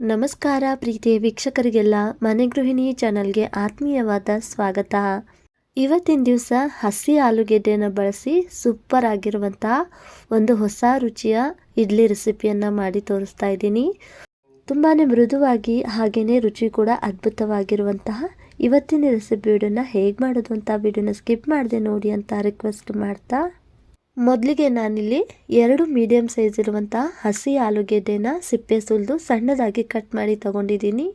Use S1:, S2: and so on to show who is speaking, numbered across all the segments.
S1: ನಮಸ್ಕಾರ ಪ್ರೀತಿಯ ವೀಕ್ಷಕರಿಗೆಲ್ಲ, ಮನೆ ಗೃಹಿಣಿ ಚಾನಲ್ಗೆ ಆತ್ಮೀಯವಾದ ಸ್ವಾಗತ. ಇವತ್ತಿನ ದಿವಸ ಹಸಿ ಆಲೂಗೆಡ್ಡೆಯನ್ನು ಬಳಸಿ ಸೂಪರ್ ಆಗಿರುವಂತಹ ಒಂದು ಹೊಸ ರುಚಿಯ ಇಡ್ಲಿ ರೆಸಿಪಿಯನ್ನು ಮಾಡಿ ತೋರಿಸ್ತಾ ಇದ್ದೀನಿ. ತುಂಬಾ ಮೃದುವಾಗಿ ಹಾಗೆಯೇ ರುಚಿ ಕೂಡ ಅದ್ಭುತವಾಗಿರುವಂತಹ ಇವತ್ತಿನ ರೆಸಿಪಿ ವಿಡಿಯೋನ ಹೇಗೆ ಮಾಡೋದು ಅಂತ ವಿಡಿಯೋನ ಸ್ಕಿಪ್ ಮಾಡಿದೆ ನೋಡಿ ಅಂತ ರಿಕ್ವೆಸ್ಟ್ ಮಾಡ್ತಾ ಮೊದಲಿಗೆ ನಾನಿಲ್ಲಿ ಎರಡು ಮೀಡಿಯಮ್ ಸೈಜ್ ಇರುವಂಥ ಹಸಿ ಆಲೂಗೆಡ್ಡೆನ ಸಿಪ್ಪೆ ಸುಲಿದು ಸಣ್ಣದಾಗಿ ಕಟ್ ಮಾಡಿ ತಗೊಂಡಿದ್ದೀನಿ.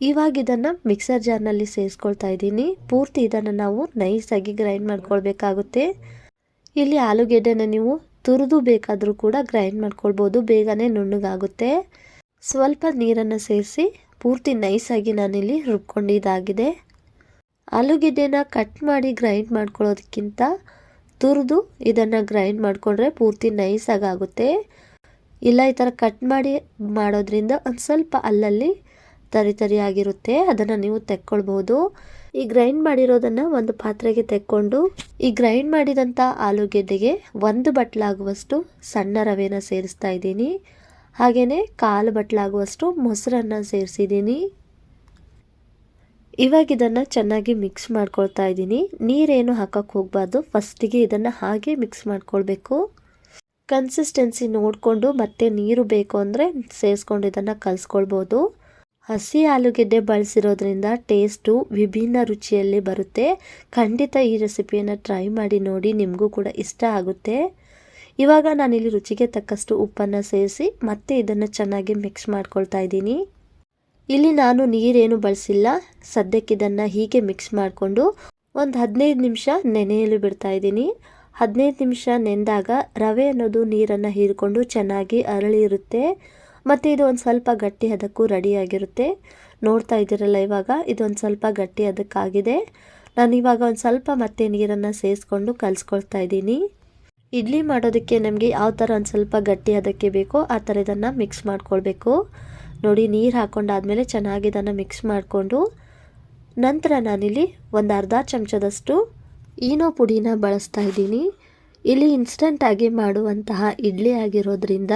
S1: ಇವಾಗ ಇದನ್ನು ಮಿಕ್ಸರ್ ಜಾರ್ನಲ್ಲಿ ಸೇರಿಸ್ಕೊಳ್ತಾ ಇದ್ದೀನಿ. ಪೂರ್ತಿ ಇದನ್ನು ನಾವು ನೈಸಾಗಿ ಗ್ರೈಂಡ್ ಮಾಡ್ಕೊಳ್ಬೇಕಾಗುತ್ತೆ. ಇಲ್ಲಿ ಆಲೂಗೆಡ್ಡೆನ ನೀವು ತುರಿದು ಬೇಕಾದರೂ ಕೂಡ ಗ್ರೈಂಡ್ ಮಾಡ್ಕೊಳ್ಬೋದು, ಬೇಗನೆ ನುಣ್ಣಗಾಗುತ್ತೆ. ಸ್ವಲ್ಪ ನೀರನ್ನು ಸೇರಿಸಿ ಪೂರ್ತಿ ನೈಸಾಗಿ ನಾನಿಲ್ಲಿ ರುಬ್ಕೊಂಡಿದ್ದಾಗಿದೆ. ಆಲೂಗೆಡ್ಡೆನ ಕಟ್ ಮಾಡಿ ಗ್ರೈಂಡ್ ಮಾಡ್ಕೊಳ್ಳೋದಕ್ಕಿಂತ ತುರಿದು ಇದನ್ನು ಗ್ರೈಂಡ್ ಮಾಡಿಕೊಂಡ್ರೆ ಪೂರ್ತಿ ನೈಸಾಗಿ ಆಗುತ್ತೆ ಇಲ್ಲ, ಈ ಥರ ಕಟ್ ಮಾಡಿ ಮಾಡೋದ್ರಿಂದ ಒಂದು ಸ್ವಲ್ಪ ಅಲ್ಲಲ್ಲಿ ತರಿ ತರಿಯಾಗಿರುತ್ತೆ ಅದನ್ನು ನೀವು ತೆಕ್ಕೊಳ್ಬೋದು ಈ ಗ್ರೈಂಡ್ ಮಾಡಿರೋದನ್ನು ಒಂದು ಪಾತ್ರೆಗೆ ತೆಕ್ಕೊಂಡು, ಈ ಗ್ರೈಂಡ್ ಮಾಡಿದಂಥ ಆಲೂಗೆಡ್ಡೆಗೆ ಒಂದು ಬಟ್ಲಾಗುವಷ್ಟು ಸಣ್ಣ ರವೆನ ಸೇರಿಸ್ತಾ ಇದ್ದೀನಿ. ಹಾಗೆಯೇ ಕಾಲು ಬಟ್ಲಾಗುವಷ್ಟು ಮೊಸರನ್ನು ಸೇರಿಸಿದ್ದೀನಿ. ಇವಾಗ ಇದನ್ನು ಚೆನ್ನಾಗಿ ಮಿಕ್ಸ್ ಮಾಡ್ಕೊಳ್ತಾ ಇದ್ದೀನಿ. ನೀರೇನು ಹಾಕೋಕ್ಕೆ ಹೋಗಬಾರ್ದು. ಫಸ್ಟಿಗೆ ಇದನ್ನು ಹಾಗೆ ಮಿಕ್ಸ್ ಮಾಡ್ಕೊಳ್ಬೇಕು. ಕನ್ಸಿಸ್ಟೆನ್ಸಿ ನೋಡಿಕೊಂಡು ಮತ್ತೆ ನೀರು ಬೇಕು ಅಂದರೆ ಸೇರಿಸ್ಕೊಂಡು ಇದನ್ನು ಕಲಿಸ್ಕೊಳ್ಬೋದು. ಹಸಿ ಆಲೂಗೆಡ್ಡೆ ಬಳಸಿರೋದ್ರಿಂದ ಟೇಸ್ಟು ವಿಭಿನ್ನ ರುಚಿಯಲ್ಲಿ ಬರುತ್ತೆ. ಖಂಡಿತ ಈ ರೆಸಿಪಿಯನ್ನು ಟ್ರೈ ಮಾಡಿ ನೋಡಿ ನಿಮಗೂ ಕೂಡ ಇಷ್ಟ ಆಗುತ್ತೆ. ಇವಾಗ ನಾನಿಲ್ಲಿ ರುಚಿಗೆ ತಕ್ಕಷ್ಟು ಉಪ್ಪನ್ನು ಸೇರಿಸಿ ಮತ್ತೆ ಇದನ್ನು ಚೆನ್ನಾಗಿ ಮಿಕ್ಸ್ ಮಾಡ್ಕೊಳ್ತಾ ಇದ್ದೀನಿ. ಇಲ್ಲಿ ನಾನು ನೀರೇನು ಬಳಸಿಲ್ಲ. ಸದ್ಯಕ್ಕೆ ಇದನ್ನು ಹೀಗೆ ಮಿಕ್ಸ್ ಮಾಡಿಕೊಂಡು ಒಂದು ಹದಿನೈದು ನಿಮಿಷ ನೆನೆಯಲು ಬಿಡ್ತಾ ಇದ್ದೀನಿ. ಹದಿನೈದು ನಿಮಿಷ ನೆಂದಾಗ ರವೆ ಅನ್ನೋದು ನೀರನ್ನು ಹೀರಿಕೊಂಡು ಚೆನ್ನಾಗಿ ಅರಳಿರುತ್ತೆ ಮತ್ತು ಇದು ಒಂದು ಸ್ವಲ್ಪ ಗಟ್ಟಿ ಅದಕ್ಕೂ ರೆಡಿಯಾಗಿರುತ್ತೆ ನೋಡ್ತಾ ಇದ್ದೀರಲ್ಲ ಇವಾಗ ಇದೊಂದು ಸ್ವಲ್ಪ ಗಟ್ಟಿ ಅದಕ್ಕಾಗಿದೆ ನಾನು ಇವಾಗ ಒಂದು ಸ್ವಲ್ಪ ಮತ್ತೆ ನೀರನ್ನು ಸೇರಿಸ್ಕೊಂಡು ಕಲಿಸ್ಕೊಳ್ತಾ ಇದ್ದೀನಿ. ಇಡ್ಲಿ ಮಾಡೋದಕ್ಕೆ ನಮಗೆ ಯಾವ ಥರ ಒಂದು ಸ್ವಲ್ಪ ಗಟ್ಟಿ ಅದಕ್ಕೆ ಬೇಕೋ ಆ ಥರ ಇದನ್ನು ಮಿಕ್ಸ್ ಮಾಡ್ಕೊಳ್ಬೇಕು. ನೋಡಿ, ನೀರು ಹಾಕ್ಕೊಂಡಾದಮೇಲೆ ಚೆನ್ನಾಗಿ ಇದನ್ನು ಮಿಕ್ಸ್ ಮಾಡಿಕೊಂಡು ನಂತರ ನಾನಿಲ್ಲಿ ಒಂದು ಅರ್ಧ ಚಮಚದಷ್ಟು ಈನೋ ಪುಡಿನ ಬಳಸ್ತಾ ಇದ್ದೀನಿ. ಇಲ್ಲಿ ಇನ್ಸ್ಟಂಟಾಗಿ ಮಾಡುವಂತಹ ಇಡ್ಲಿ ಆಗಿರೋದ್ರಿಂದ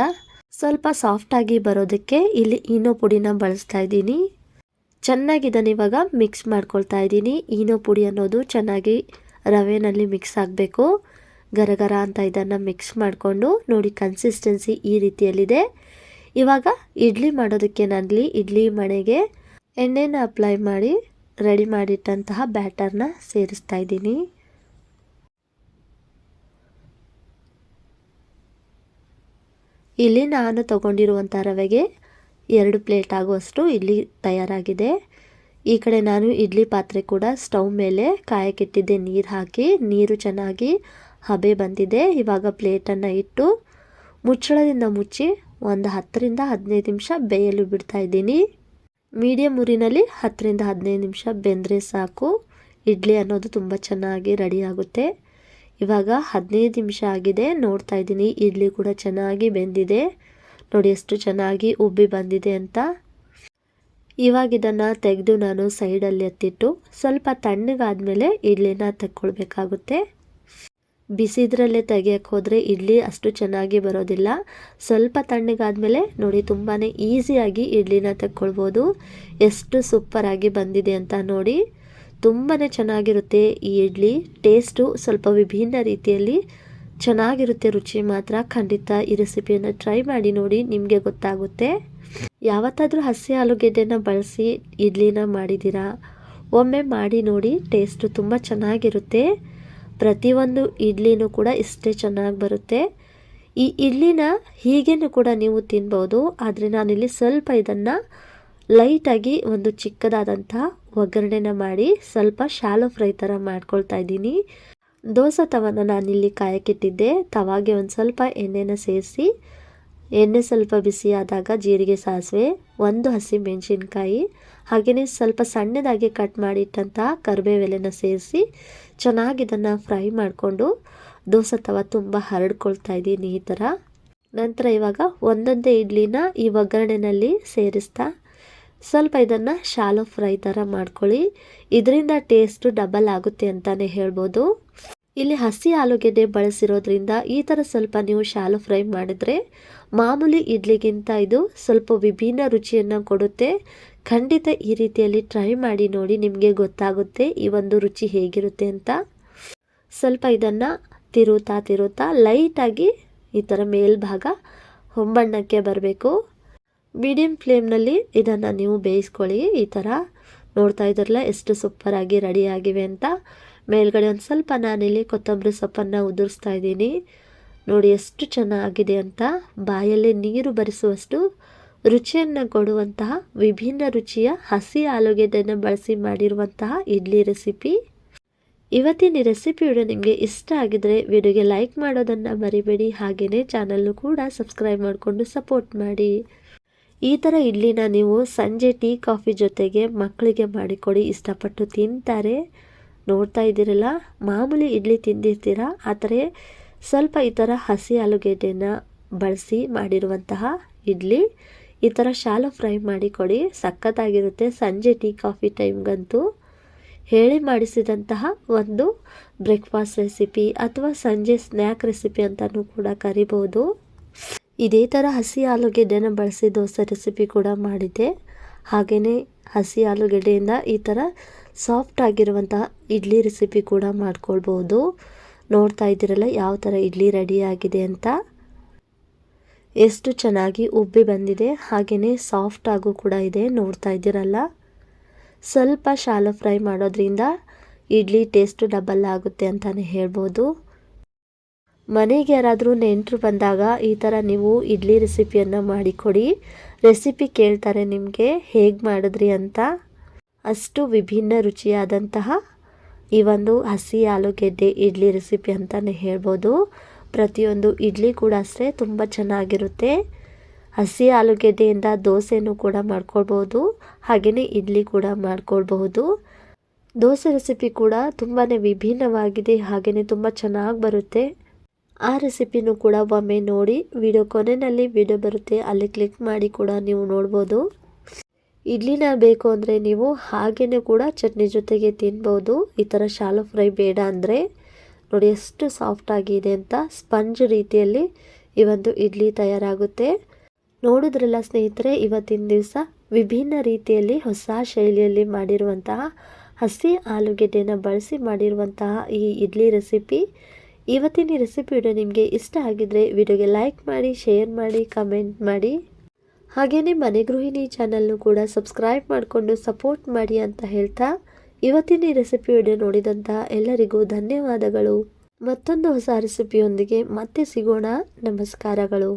S1: ಸ್ವಲ್ಪ ಸಾಫ್ಟಾಗಿ ಬರೋದಕ್ಕೆ ಇಲ್ಲಿ ಈನೋ ಪುಡಿನ ಬಳಸ್ತಾ ಇದ್ದೀನಿ. ಚೆನ್ನಾಗಿ ಇದನ್ನು ಇವಾಗ ಮಿಕ್ಸ್ ಮಾಡ್ಕೊಳ್ತಾ ಇದ್ದೀನಿ. ಈನೋ ಪುಡಿ ಅನ್ನೋದು ಚೆನ್ನಾಗಿ ರವೆನಲ್ಲಿ ಮಿಕ್ಸ್ ಆಗಬೇಕು. ಗರಗರ ಅಂತ ಇದನ್ನು ಮಿಕ್ಸ್ ಮಾಡಿಕೊಂಡು ನೋಡಿ ಕನ್ಸಿಸ್ಟೆನ್ಸಿ ಈ ರೀತಿಯಲ್ಲಿದೆ. ಇವಾಗ ಇಡ್ಲಿ ಮಾಡೋದಕ್ಕೆ ನಾನಲ್ಲಿ ಇಡ್ಲಿ ಮಣೆಗೆ ಎಣ್ಣೆನ ಅಪ್ಲೈ ಮಾಡಿ ರೆಡಿ ಮಾಡಿಟ್ಟಂತಹ ಬ್ಯಾಟರ್ನ ಸೇರಿಸ್ತಾ ಇದ್ದೀನಿ. ಇಲ್ಲಿ ನಾನು ತಗೊಂಡಿರುವಂಥ ರವೆಗೆ ಎರಡು ಪ್ಲೇಟ್ ಆಗುವಷ್ಟು ಇಡ್ಲಿ ತಯಾರಾಗಿದೆ. ಈ ಕಡೆ ನಾನು ಇಡ್ಲಿ ಪಾತ್ರೆ ಕೂಡ ಸ್ಟವ್ ಮೇಲೆ ಕಾಯಕ್ಕಿಟ್ಟಿದ್ದೆ ನೀರು ಹಾಕಿ. ನೀರು ಚೆನ್ನಾಗಿ ಹಬೆ ಬಂದಿದೆ. ಇವಾಗ ಪ್ಲೇಟನ್ನು ಇಟ್ಟು ಮುಚ್ಚಳದಿಂದ ಮುಚ್ಚಿ ಒಂದು ಹತ್ತರಿಂದ ಹದಿನೈದು ನಿಮಿಷ ಬೇಯಲು ಬಿಡ್ತಾ ಇದ್ದೀನಿ. ಮೀಡಿಯಮ್ ಉರಿನಲ್ಲಿ ಹತ್ತರಿಂದ ಹದಿನೈದು ನಿಮಿಷ ಬೆಂದರೆ ಸಾಕು. ಇಡ್ಲಿ ಅನ್ನೋದು ತುಂಬ ಚೆನ್ನಾಗಿ ರೆಡಿ ಆಗುತ್ತೆ. ಇವಾಗ ಹದಿನೈದು ನಿಮಿಷ ಆಗಿದೆ. ನೋಡ್ತಾ ಇದ್ದೀನಿ, ಇಡ್ಲಿ ಕೂಡ ಚೆನ್ನಾಗಿ ಬೆಂದಿದೆ. ನೋಡಿ, ಎಷ್ಟು ಚೆನ್ನಾಗಿ ಉಬ್ಬಿ ಬಂದಿದೆ ಅಂತ. ಇವಾಗ ಇದನ್ನು ತೆಗೆದು ನಾನು ಸೈಡಲ್ಲಿ ಎತ್ತಿಟ್ಟು ಸ್ವಲ್ಪ ತಣ್ಣಗಾದ ಮೇಲೆ ಇಡ್ಲಿನ ತೆಕ್ಕೊಳ್ಬೇಕಾಗುತ್ತೆ. ಬಿಸಿದ್ರಲ್ಲೇ ತೆಗಿಯೋಕ್ಕೆ ಹೋದರೆ ಇಡ್ಲಿ ಅಷ್ಟು ಚೆನ್ನಾಗಿ ಬರೋದಿಲ್ಲ. ಸ್ವಲ್ಪ ತಣ್ಣಗಾದಮೇಲೆ ನೋಡಿ ತುಂಬಾ ಈಸಿಯಾಗಿ ಇಡ್ಲಿನ ತಗೊಳ್ಬೋದು ಎಷ್ಟು ಸೂಪರಾಗಿ ಬಂದಿದೆ ಅಂತ ನೋಡಿ. ತುಂಬಾ ಚೆನ್ನಾಗಿರುತ್ತೆ ಈ ಇಡ್ಲಿ. ಟೇಸ್ಟು ಸ್ವಲ್ಪ ವಿಭಿನ್ನ ರೀತಿಯಲ್ಲಿ ಚೆನ್ನಾಗಿರುತ್ತೆ. ರುಚಿ ಮಾತ್ರ ಖಂಡಿತ ಈ ರೆಸಿಪಿಯನ್ನು ಟ್ರೈ ಮಾಡಿ ನೋಡಿ ನಿಮಗೆ ಗೊತ್ತಾಗುತ್ತೆ. ಯಾವತ್ತಾದರೂ ಹಸಿ ಆಲೂಗೆಡ್ಡೆನ ಬಳಸಿ ಇಡ್ಲಿನ ಮಾಡಿದ್ದೀರಾ? ಒಮ್ಮೆ ಮಾಡಿ ನೋಡಿ ಟೇಸ್ಟು ತುಂಬ ಚೆನ್ನಾಗಿರುತ್ತೆ. ಪ್ರತಿಯೊಂದು ಇಡ್ಲಿನೂ ಕೂಡ ಇಷ್ಟೇ ಚೆನ್ನಾಗಿ ಬರುತ್ತೆ. ಈ ಇಡ್ಲಿನ ಹೀಗೇನು ಕೂಡ ನೀವು ತಿನ್ಬೋದು. ಆದರೆ ನಾನಿಲ್ಲಿ ಸ್ವಲ್ಪ ಇದನ್ನು ಲೈಟಾಗಿ ಒಂದು ಚಿಕ್ಕದಾದಂಥ ಒಗ್ಗರಣೆನ ಮಾಡಿ ಸ್ವಲ್ಪ ಶಾಲೋ ಫ್ರೈ ಥರ ಮಾಡ್ಕೊಳ್ತಾ ಇದ್ದೀನಿ. ದೋಸೆ ತವನ ನಾನಿಲ್ಲಿ ಕಾಯಕ್ಕಿಟ್ಟಿದ್ದೆ ತವಾಗೆ ಒಂದು ಸ್ವಲ್ಪ ಎಣ್ಣೆನ ಸೇರಿಸಿ ಎಣ್ಣೆ ಸ್ವಲ್ಪ ಬಿಸಿಯಾದಾಗ ಜೀರಿಗೆ ಸಾಸಿವೆ, ಒಂದು ಹಸಿ ಮೆಣಸಿನ್ಕಾಯಿ ಹಾಗೆಯೇ ಸ್ವಲ್ಪ ಸಣ್ಣದಾಗಿ ಕಟ್ ಮಾಡಿಟ್ಟಂಥ ಕರಿಬೇವೆಲೆನ ಸೇರಿಸಿ ಚೆನ್ನಾಗಿ ಇದನ್ನು ಫ್ರೈ ಮಾಡಿಕೊಂಡು ದೋಸೆ ತವ ತುಂಬ ಹರಡ್ಕೊಳ್ತಾ ಇದ್ದೀನಿ ಈ ಥರ ನಂತರ ಇವಾಗ ಒಂದೊಂದೇ ಇಡ್ಲಿನ ಈ ಒಗ್ಗರಣೆಯಲ್ಲಿ ಸೇರಿಸ್ತಾ ಸ್ವಲ್ಪ ಇದನ್ನು ಶಾಲೋ ಫ್ರೈ ಥರ ಮಾಡ್ಕೊಳ್ಳಿ. ಇದರಿಂದ ಟೇಸ್ಟು ಡಬಲ್ ಆಗುತ್ತೆ ಅಂತಲೇ ಹೇಳ್ಬೋದು. ಇಲ್ಲಿ ಹಸಿ ಆಲೂಗೆಡ್ಡೆ ಬಳಸಿರೋದ್ರಿಂದ ಈ ಥರ ಸ್ವಲ್ಪ ನೀವು ಶಾಲು ಫ್ರೈ ಮಾಡಿದ್ರೆ ಮಾಮೂಲಿ ಇಡ್ಲಿಗಿಂತ ಇದು ಸ್ವಲ್ಪ ವಿಭಿನ್ನ ರುಚಿಯನ್ನು ಕೊಡುತ್ತೆ. ಖಂಡಿತ ಈ ರೀತಿಯಲ್ಲಿ ಟ್ರೈ ಮಾಡಿ ನೋಡಿ ನಿಮಗೆ ಗೊತ್ತಾಗುತ್ತೆ ಈ ಒಂದು ರುಚಿ ಹೇಗಿರುತ್ತೆ ಅಂತ. ಸ್ವಲ್ಪ ಇದನ್ನು ತಿರುತ್ತಾ ತಿರುತ್ತಾ ಲೈಟಾಗಿ ಈ ಥರ ಮೇಲ್ಭಾಗ ಹೊಂಬಣ್ಣಕ್ಕೆ ಬರಬೇಕು. ಮೀಡಿಯಂ ಫ್ಲೇಮ್ನಲ್ಲಿ ಇದನ್ನು ನೀವು ಬೇಯಿಸ್ಕೊಳ್ಳಿ. ಈ ಥರ ನೋಡ್ತಾ ಇದ್ರಲ್ಲ ಎಷ್ಟು ಸೂಪರಾಗಿ ರೆಡಿಯಾಗಿವೆ ಅಂತ. ಮೇಲ್ಗಡೆ ಒಂದು ಸ್ವಲ್ಪ ನಾನಿಲ್ಲಿ ಕೊತ್ತಂಬರಿ ಸೊಪ್ಪನ್ನು ಉದುರಿಸ್ತಾ ಇದ್ದೀನಿ. ನೋಡಿ ಎಷ್ಟು ಚೆನ್ನಾಗಿದೆ ಅಂತ. ಬಾಯಲ್ಲಿ ನೀರು ಬರಿಸುವಷ್ಟು ರುಚಿಯನ್ನು ಕೊಡುವಂತಹ ವಿಭಿನ್ನ ರುಚಿಯ ಹಸಿ ಆಲೂಗೆಡ್ಡೆಯನ್ನು ಬಳಸಿ ಮಾಡಿರುವಂತಹ ಇಡ್ಲಿ ರೆಸಿಪಿ. ಇವತ್ತಿನ ರೆಸಿಪಿ ವಿಡಿಯೋ ನಿಮಗೆ ಇಷ್ಟ ಆಗಿದ್ರೆ ವಿಡಿಯೋಗೆ ಲೈಕ್ ಮಾಡೋದನ್ನು ಮರಿಬೇಡಿ. ಹಾಗೆಯೇ ಚಾನಲ್ಲು ಕೂಡ ಸಬ್ಸ್ಕ್ರೈಬ್ ಮಾಡಿಕೊಂಡು ಸಪೋರ್ಟ್ ಮಾಡಿ. ಈ ಥರ ಇಡ್ಲಿನ ನೀವು ಸಂಜೆ ಟೀ ಕಾಫಿ ಜೊತೆಗೆ ಮಕ್ಕಳಿಗೆ ಮಾಡಿಕೊಡಿ. ಇಷ್ಟಪಟ್ಟು ತಿಂತಾರೆ. ನೋಡ್ತಾ ಇದ್ದೀರಲ್ಲ? ಮಾಮೂಲಿ ಇಡ್ಲಿ ತಿಂದಿರ್ತೀರ? ಆದರೆ ಸ್ವಲ್ಪ ಈ ಥರ ಹಸಿ ಆಲೂಗೆಡ್ಡೆನ ಬಳಸಿ ಮಾಡಿರುವಂತಹ ಇಡ್ಲಿ. ಈ ಥರ ಶಾಲು ಫ್ರೈ ಮಾಡಿ ಕೊಡಿ. ಸಖತ್ತಾಗಿರುತ್ತೆ. ಸಂಜೆ ಟೀ ಕಾಫಿ ಟೈಮ್ಗಂತೂ ಹೇಳಿ ಮಾಡಿಸಿದಂತಹ ಒಂದು ಬ್ರೇಕ್ಫಾಸ್ಟ್ ರೆಸಿಪಿ ಅಥವಾ ಸಂಜೆ ಸ್ನ್ಯಾಕ್ ರೆಸಿಪಿ ಅಂತಲೂ ಕೂಡ ಕರಿಬೋದು. ಇದೇ ಥರ ಹಸಿ ಆಲೂಗೆಡ್ಡೆನ ಬಳಸಿ ದೋಸೆ ರೆಸಿಪಿ ಕೂಡ ಮಾಡಿದ್ದೆ. ಹಾಗೆಯೇ ಹಸಿ ಆಲೂಗೆಡ್ಡೆಯಿಂದ ಈ ಥರ ಸಾಫ್ಟ್ ಆಗಿರುವಂತಹ ಇಡ್ಲಿ ರೆಸಿಪಿ ಕೂಡ ಮಾಡ್ಕೊಳ್ಬೋದು. ನೋಡ್ತಾ ಇದ್ದೀರಲ್ಲ ಯಾವ ಥರ ಇಡ್ಲಿ ರೆಡಿಯಾಗಿದೆ ಅಂತ. ಎಷ್ಟು ಚೆನ್ನಾಗಿ ಉಬ್ಬಿ ಬಂದಿದೆ ಹಾಗೆಯೇ ಸಾಫ್ಟ್ ಆಗು ಕೂಡ ಇದೆ, ನೋಡ್ತಾ ಇದ್ದೀರಲ್ಲ. ಸ್ವಲ್ಪ ಶಾಲೋ ಫ್ರೈ ಮಾಡೋದ್ರಿಂದ ಇಡ್ಲಿ ಟೇಸ್ಟು ಡಬಲ್ ಆಗುತ್ತೆ ಅಂತಲೇ ಹೇಳ್ಬೋದು. ಮನೆಗೆ ಯಾರಾದರೂ ನೆಂಟರು ಬಂದಾಗ ಈ ಥರ ನೀವು ಇಡ್ಲಿ ರೆಸಿಪಿಯನ್ನು ಮಾಡಿಕೊಡಿ. ರೆಸಿಪಿ ಕೇಳ್ತಾರೆ ನಿಮಗೆ, ಹೇಗೆ ಮಾಡಿದ್ರಿ ಅಂತ. ಅಷ್ಟು ವಿಭಿನ್ನ ರುಚಿಯಾದಂತಹ ಈ ಒಂದು ಹಸಿ ಆಲೂಗೆಡ್ಡೆ ಇಡ್ಲಿ ರೆಸಿಪಿ ಅಂತಲೇ ಹೇಳ್ಬೋದು. ಪ್ರತಿಯೊಂದು ಇಡ್ಲಿ ಕೂಡ ಅಷ್ಟೇ, ತುಂಬ ಚೆನ್ನಾಗಿರುತ್ತೆ. ಹಸಿ ಆಲೂಗೆಡ್ಡೆಯಿಂದ ದೋಸೆನೂ ಕೂಡ ಮಾಡ್ಕೊಳ್ಬೋದು ಹಾಗೆಯೇ ಇಡ್ಲಿ ಕೂಡ ಮಾಡ್ಕೊಳ್ಬಹುದು. ದೋಸೆ ರೆಸಿಪಿ ಕೂಡ ತುಂಬಾ ವಿಭಿನ್ನವಾಗಿದೆ ಹಾಗೆಯೇ ತುಂಬ ಚೆನ್ನಾಗಿ ಬರುತ್ತೆ. ಆ ರೆಸಿಪಿನೂ ಕೂಡ ಒಮ್ಮೆ ನೋಡಿ, ವಿಡಿಯೋ ಕೊನೆಯಲ್ಲಿ ವಿಡಿಯೋ ಬರುತ್ತೆ, ಅಲ್ಲಿ ಕ್ಲಿಕ್ ಮಾಡಿ ಕೂಡ ನೀವು ನೋಡ್ಬೋದು. ಇಡ್ಲಿನ ಬೇಕು ಅಂದರೆ ನೀವು ಹಾಗೇ ಕೂಡ ಚಟ್ನಿ ಜೊತೆಗೆ ತಿನ್ಬೋದು. ಈ ಥರ ಶಾಲೋ ಫ್ರೈ ಬೇಡ ಅಂದರೆ. ನೋಡಿ ಎಷ್ಟು ಸಾಫ್ಟ್ ಆಗಿದೆ ಅಂತ ಸ್ಪಂಜ್ ರೀತಿಯಲ್ಲಿ ಈ ಒಂದು ಇಡ್ಲಿ ತಯಾರಾಗುತ್ತೆ. ನೋಡಿದ್ರಲ್ಲ ಸ್ನೇಹಿತರೆ, ಇವತ್ತಿನ ದಿವಸ ವಿಭಿನ್ನ ರೀತಿಯಲ್ಲಿ ಹೊಸ ಶೈಲಿಯಲ್ಲಿ ಮಾಡಿರುವಂತಹ ಹಸಿ ಆಲೂಗೆಡ್ಡೆನ ಬಳಸಿ ಮಾಡಿರುವಂತಹ ಈ ಇಡ್ಲಿ ರೆಸಿಪಿ ಇವತ್ತಿನ ರೆಸಿಪಿ ವಿಡಿಯೋ ನಿಮಗೆ ಇಷ್ಟ ಆಗಿದರೆ ವಿಡಿಯೋಗೆ ಲೈಕ್ ಮಾಡಿ ಶೇರ್ ಮಾಡಿ ಕಮೆಂಟ್ ಮಾಡಿ. ಹಾಗೆಯೇ ಮನೆ ಗೃಹಿಣಿ ಚಾನಲ್ನು ಕೂಡ ಸಬ್ಸ್ಕ್ರೈಬ್ ಮಾಡಿಕೊಂಡು ಸಪೋರ್ಟ್ ಮಾಡಿ ಅಂತ ಹೇಳ್ತಾ ಇವತ್ತಿನ ಈ ರೆಸಿಪಿ ವಿಡಿಯೋ ನೋಡಿದಂತಹ ಎಲ್ಲರಿಗೂ ಧನ್ಯವಾದಗಳು. ಮತ್ತೊಂದು ಹೊಸ ರೆಸಿಪಿಯೊಂದಿಗೆ ಮತ್ತೆ ಸಿಗೋಣ. ನಮಸ್ಕಾರಗಳು.